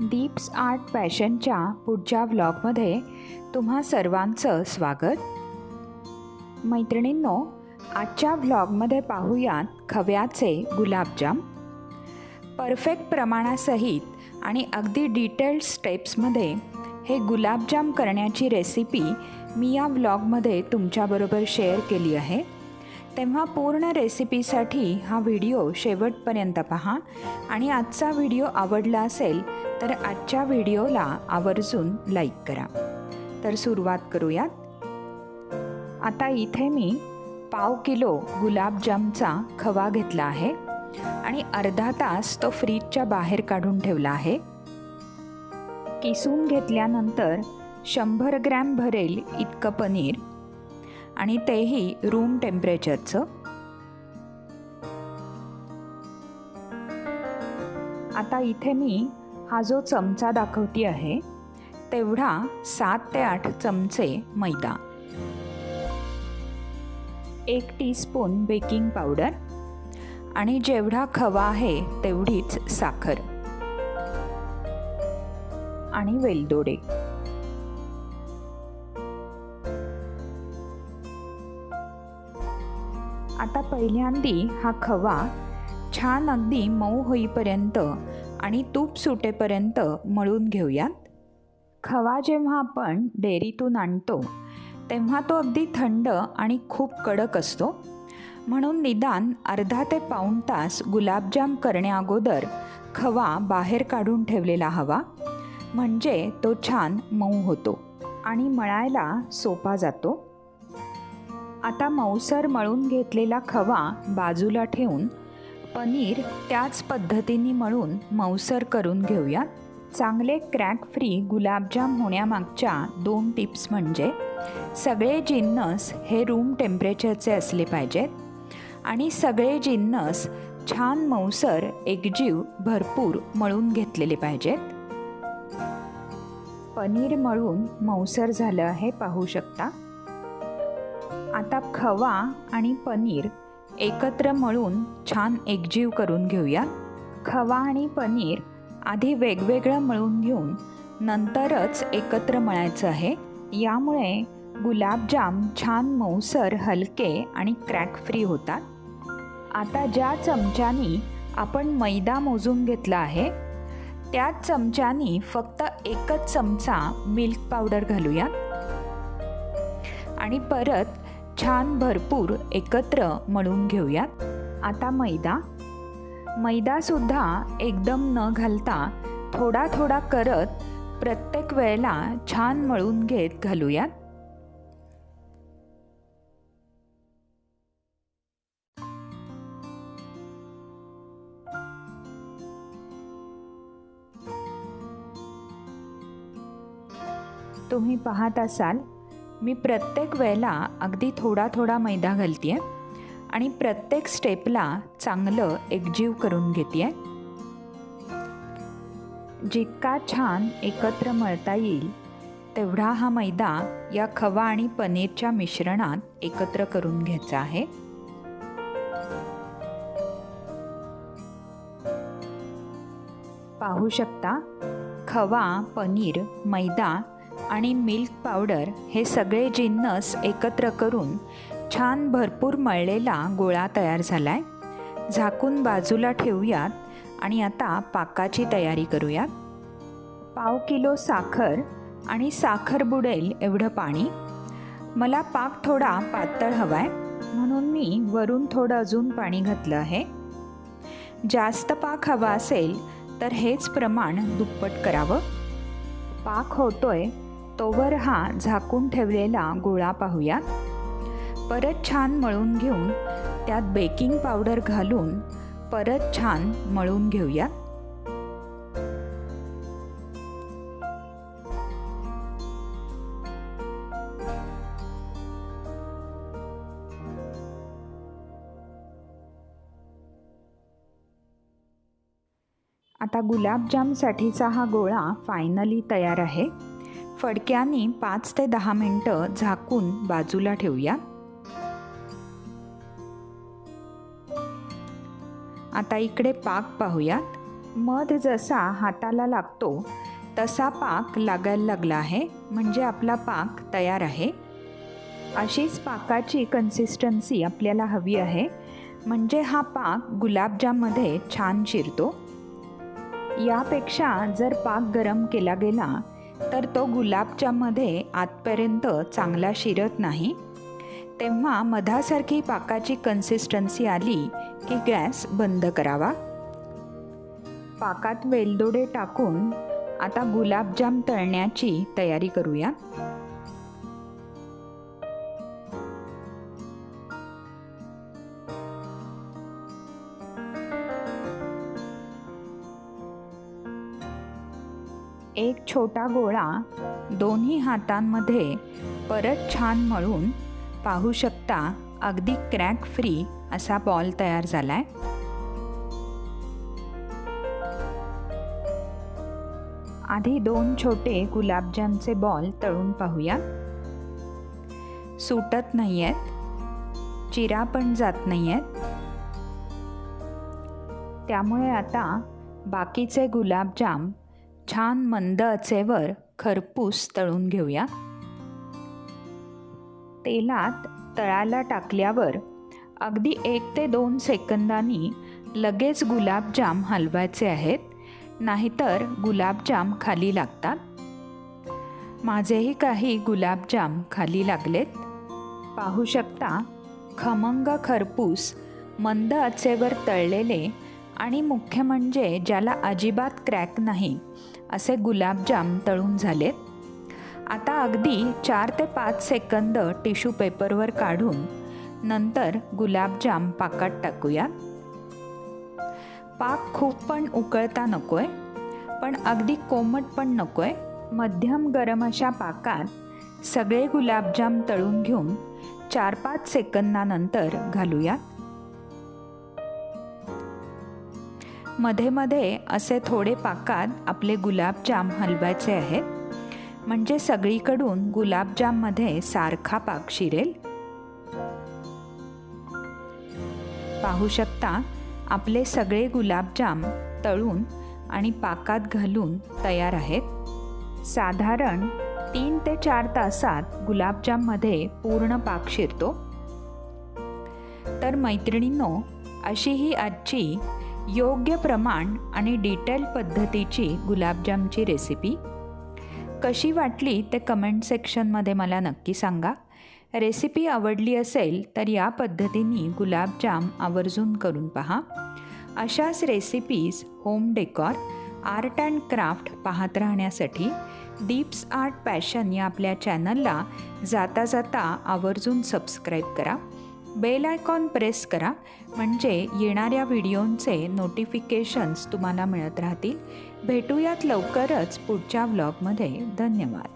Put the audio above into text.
Deep's art फॅशनच्या पुढच्या व्लॉगमध्ये तुम्हा सर्वांचं स्वागत. मैत्रिणींनो आजच्या व्लॉगमध्ये पाहूयात खव्याचे गुलाबजाम. परफेक्ट प्रमाणासहित आणि अगदी डिटेल्ड स्टेप्समध्ये हे गुलाबजाम करण्याची रेसिपी मी या व्लॉगमध्ये तुमच्याबरोबर शेअर केली आहे. तेव्हा पूर्ण रेसिपीसाठी हा व्हिडिओ शेवटपर्यंत पहा. आणि आजचा व्हिडिओ आवडला असेल तर आजच्या व्हिडिओला आवर्जून लाईक करा. तर सुरुवात करूयात. आता इथे मी पाव किलो गुलाबजामचा खवा घेतला आहे. आणि अर्धा तास तो फ्रीजच्या बाहेर काढून ठेवला आहे. किसून घेतल्यानंतर शंभर ग्रॅम भरेल इतकं पनीर. आणि तेही रूम टेम्परेचरचं आता इथे मी हा जो चमचा दाखवती आहे तेवढा सात ते आठ चमचे मैदा. एक टीस्पून बेकिंग पावडर आणि जेवढा खवा आहे तेवढीच साखर. आणि वेलदोडे. आता पहिल्यांदी हा खवा छान अगदी मऊ होईपर्यंत आणि तूप सुटेपर्यंत मळून घेऊयात. खवा जेव्हा आपण डेअरीतून आणतो तेव्हा तो अगदी थंड आणि खूप कडक असतो. म्हणून निदान अर्धा ते पाऊण तास गुलाबजाम करण्याअगोदर खवा बाहेर काढून ठेवलेला हवा म्हणजे तो छान मऊ होतो आणि मळायला सोपा जातो. आता मऊसर मळून घेतलेला खवा बाजूला ठेवून पनीर त्याच पद्धतीने मळून मऊसर करून घेऊया. चांगले क्रॅक फ्री गुलाबजाम होण्यामागच्या दोन टिप्स म्हणजे सगळे जिन्नस हे रूम टेम्परेचरचे असले पाहिजेत आणि सगळे जिन्नस छान मऊसर एकजीव भरपूर मळून घेतलेले पाहिजेत. पनीर मळून मऊसर झालं आहे पाहू शकता. आता खवा आणि पनीर एकत्र मळून छान एकजीव करून घेऊया. खवा आणि पनीर आधी वेगवेगळं मळून घेऊन नंतरच एकत्र मळायचं आहे. यामुळे गुलाबजाम छान मऊसर हलके आणि क्रॅक फ्री होतात. आता ज्या चमच्यानी आपण मैदा मोजून घेतला आहे त्याच चमच्यानी फक्त एकच चमचा मिल्क पावडर घालूया. आणि परत छान भरपूर एकत्र मळून घेऊयात. आता मैदा. मैदासुद्धा एकदम न घालता थोडा थोडा करत प्रत्येक वेळेला छान मळून घेत घालूयात. तुम्ही पाहत असाल मी प्रत्येक वेळेला अगदी थोडा थोडा मैदा घालते आहे आणि प्रत्येक स्टेपला चांगलं एकजीव करून घेते आहे जितका छान एकत्र मळता येईल तेवढा हा मैदा या खवा आणि पनीरच्या मिश्रणात एकत्र करून घ्यायचा आहे. पाहू शकता खवा पनीर मैदा आणि मिल्क पावडर हे सगळे जिन्नस एकत्र करून छान भरपूर मळलेला गोळा तयार झाला आहे झाकून बाजूला ठेवूयात आणि आता पाकाची तयारी करूयात. पाव किलो साखर आणि साखर बुडेल एवढं पाणी. मला पाक थोडा पातळ हवा आहे म्हणून मी वरून थोडं अजून पाणी घातलं आहे. जास्त पाक हवा असेल तर हेच प्रमाण दुप्पट करावं. पाक होतोय तोवर हा झाकून ठेवलेला गोळा पाहूया परत छान मळून घेऊन त्यात बेकिंग पावडर घालून परत छान मळून घेऊया आता गुलाबजामसाठीचा हा गोळा फायनली तयार आहे. फडक्याने पाच ते दहा मिनटं झाकून बाजूला ठेवूया. आता इकडे पाक पाहूयात. मध जसा हाताला लागतो तसा पाक लागायला लागला आहे म्हणजे आपला पाक तयार आहे. अशीच पाकाची कन्सिस्टन्सी आपल्याला हवी आहे म्हणजे हा पाक गुलाबजाममध्ये छान शिरतो. यापेक्षा जर पाक गरम केला गेला तर तो गुलाबजाममध्ये आतपर्यंत चांगला शिरत नाही. तेव्हा मधासारखी पाकाची कन्सिस्टन्सी आली की गॅस बंद करावा. पाकात वेलदोडे टाकून आता गुलाबजाम तळण्याची तयारी करूया. एक छोटा गोळा दोन्ही हातांमध्ये परत छान मळून पाहू शकता अगदी क्रॅक फ्री असा बॉल तयार झालाय. आधी दोन छोटे गुलाबजामचे बॉल तळून पाहूया. सुटत नाही आहेत चिरा पण जात नाही आहेत त्यामुळे आता बाकीचे गुलाबजाम छान मंद आचेवर खरपूस तळून घेऊया. तेलात तळाला टाकल्यावर अगदी एक ते दोन सेकंदांनी लगेच गुलाबजाम हलवायचे आहेत नाहीतर गुलाबजाम खाली लागतात. माझेही काही गुलाबजाम खाली लागलेत. पाहू शकता खमंग खरपूस मंद आचेवर तळलेले आणि मुख्य म्हणजे ज्याला अजिबात क्रॅक नाही असे गुलाबजाम तळून झालेत. आता अगदी चार ते पाच सेकंद टिश्यू पेपरवर काढून नंतर गुलाबजाम पाकात टाकूया. पाक खूप पण उकळता नकोय पण अगदी कोमट पण नकोय. मध्यम गरम अशा पाकात सगळे गुलाबजाम तळून घेऊन चार पाच सेकंदानंतर घालूया. मध्ये मध्ये असे थोडे पाकात आपले गुलाबजाम हलवायचे आहेत. म्हणजे सगळीकडून गुलाबजाममध्ये सारखा पाक शिरेल. पाहू शकता आपले सगळे गुलाबजाम तळून आणि पाकात घालून तयार आहेत. साधारण तीन ते चार तासात गुलाबजाममध्ये पूर्ण पाक शिरतो. तर मैत्रिणींनो अशी ही आजची योग्य प्रमाण आणि डिटेल पद्धतीची गुलाबजामची रेसिपी. कशी वाटली ते कमेंट सेक्शनमध्ये मला नक्की सांगा. रेसिपी आवडली असेल तर या पद्धतीने गुलाबजाम आवर्जून करून पहा. अशाच recipes home decor art and craft पाहत राहण्यासाठी दीप्स आर्ट पॅशन या आपल्या चॅनलला जाता जाता आवर्जून सबस्क्राईब करा. बेल आयकॉन प्रेस करा. म्हणजे येणाऱ्या व्हिडिओंचे नोटिफिकेशन्स तुम्हाला मिळत राहतील. भेटूयात लवकरच पुढच्या व्लॉगमध्ये धन्यवाद.